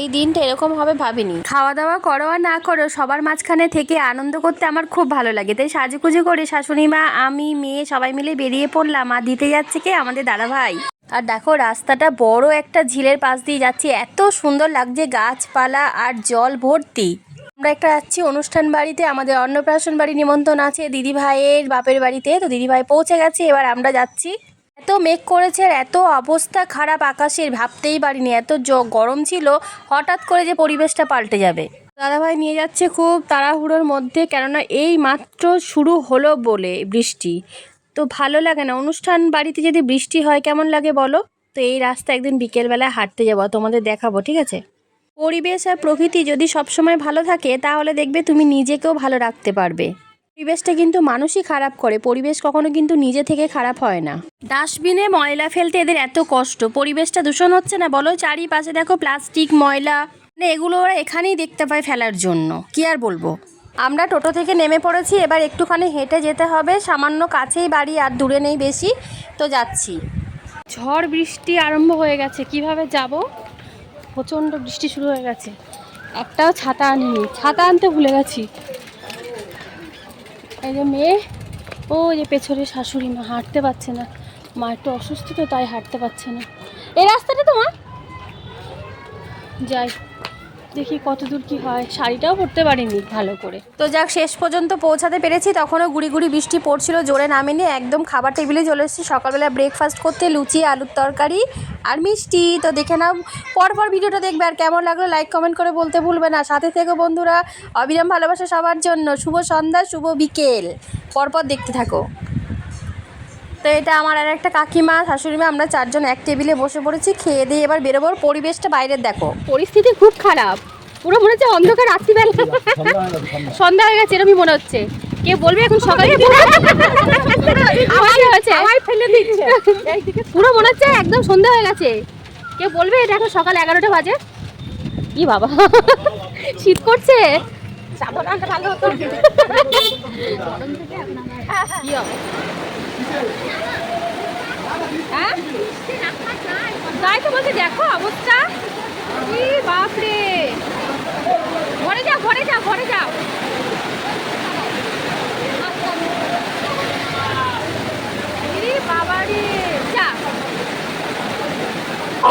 এই দিনটা এরকম হবে ভাবিনি। খাওয়া দাওয়া করো আর না করো, সবার মাঝখানে থেকে আনন্দ করতে আমার খুব ভালো লাগে। তাই সাজুকুজু করে শাশুড়ি মা, আমি, মেয়ে সবাই মিলে বেরিয়ে পড়লাম। আর দিতে যাচ্ছে কে? আমাদের দাদা ভাই আর দেখো রাস্তাটা বড় একটা ঝিলের পাশ দিয়ে যাচ্ছি। এত সুন্দর লাগছে গাছপালা আর জল ভর্তি। আমরা একটা যাচ্ছি অনুষ্ঠান বাড়িতে, আমাদের অন্নপ্রাশন বাড়ি নিমন্ত্রণ আছে দিদি ভাইয়ের বাপের বাড়িতে। তো দিদি ভাই পৌঁছে গেছে, এবার আমরা যাচ্ছি এত মেঘ করেছে আর এত অবস্থা খারাপ আকাশের, ভাবতেই পারিনি। এত গরম ছিল, হঠাৎ করে যে পরিবেশটা পাল্টে যাবে। দাদাভাই নিয়ে যাচ্ছে খুব তাড়াহুড়োর মধ্যে, কেননা এই মাত্র শুরু হলো বলে বৃষ্টি। তো ভালো লাগে না। অনুষ্ঠান বাড়িতে যদি বৃষ্টি হয়, কেমন লাগে বলো? তো এই রাস্তা একদিন বিকেলবেলায় হাঁটতে যাব, তোমাদের দেখাবো, ঠিক আছে? পরিবেশ আর প্রকৃতি যদি সবসময় ভালো থাকে, তাহলে দেখবে তুমি নিজেকেও ভালো রাখতে পারবে। পরিবেশটা কিন্তু মানুষই খারাপ করে। পরিবেশ কখনো কিন্তু নিজে থেকে খারাপ হয় না। ডাস্টবিনে ময়লা ফেলতে এদের এত কষ্ট। পরিবেশটা দূষণ হচ্ছে না বলো? চারিপাশে দেখো প্লাস্টিক ময়লা। মানে এগুলো ওরা এখানেই দেখতে পায় ফেলার জন্য। কি আর বলব? আমরা টোটো থেকে নেমে পড়েছি এবার একটুখানি হেঁটে যেতে হবে। সামান্য কাছেই বাড়ি আর দূরে নেই বেশি। তো যাচ্ছি। ঝড় বৃষ্টি আরম্ভ হয়ে গেছে। কীভাবে যাব? প্রচণ্ড বৃষ্টি শুরু হয়ে গেছে। একটাও ছাতা আনিনি। ছাতা আনতে ভুলে গেছি। এই যে মেয়ে ও যে পেছনে শাশুড়ি মা হাঁটতে পারছে না। মা একটু অসুস্থ তো, তাই হাঁটতে পারছে না। এই রাস্তাটা তো মা যাই। দেখি কত দূর কি হয়। শাড়িটাও পরতে পারিনি ভালো করে। তো যাক, শেষ পর্যন্ত পৌঁছাতে পেরেছি। তখনও গুড়ি গুড়ি বৃষ্টি পড়ছিল, জোরে নামেনি, একদম খাবার টেবিলে চলে এসেছি। সকালবেলা ব্রেকফাস্ট করতে, লুচি, আলুর তরকারি আর মিষ্টি। তো দেখে নাও, পরপর ভিডিওটা দেখবে আর কেমন লাগল লাইক কমেন্ট করে বলতে ভুলবে না। সাথে থেকে বন্ধুরা, অবিরাম ভালোবাসা সবার জন্য। শুভ সন্ধ্যা, শুভ বিকেল। পরপর দেখতে থাকো। তো এটা আমার আর একটা কাকিমা শাশুড়ি মা আমরা চারজন এক টেবিলে বসে পড়েছি খেয়ে দিয়ে এবার বেরোবো। পরিবেশটা বাইরের দেখো। পরিস্থিতি খুব খারাপ। পুরো মনে হচ্ছে অন্ধকার রাত্রিবেলা সন্ধ্যা হয়ে গেছে এরকমই মনে হচ্ছে। কে বলবে এখন সকালে? আমার ফেলে দিচ্ছে। পুরো মনে হচ্ছে একদম সন্ধ্যা হয়ে গেছে। কে বলবে এটা এখন সকাল এগারোটা বাজে। কি বাবা শীত করছে। হ্যাঁ তাই তো বলছে দেখো অবস্থা? বাপরে ঘরে যাও ঘরে যাও ঘরে যাও ইরে বাবারে যা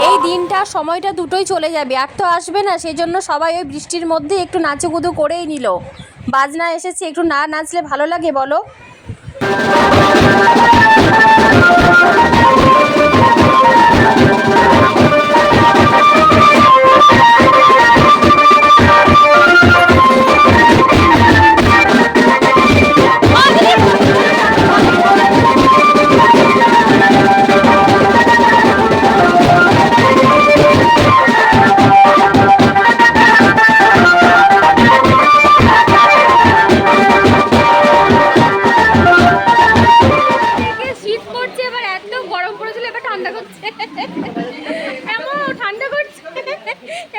এই দিনটা, সময়টা দুটোই চলে যাবে। আর তো আসবে না সেই জন্য সবাই ওই বৃষ্টির মধ্যে একটু নাচুকুদু করেই নিল। বাজনা এসেছে, একটু না নাচলে ভালো লাগে বলো?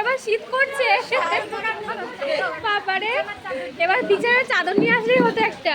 এবার শীত করছে। বাবারে এবার বিছানার চাদর নিয়ে আসলেই হতো একটা।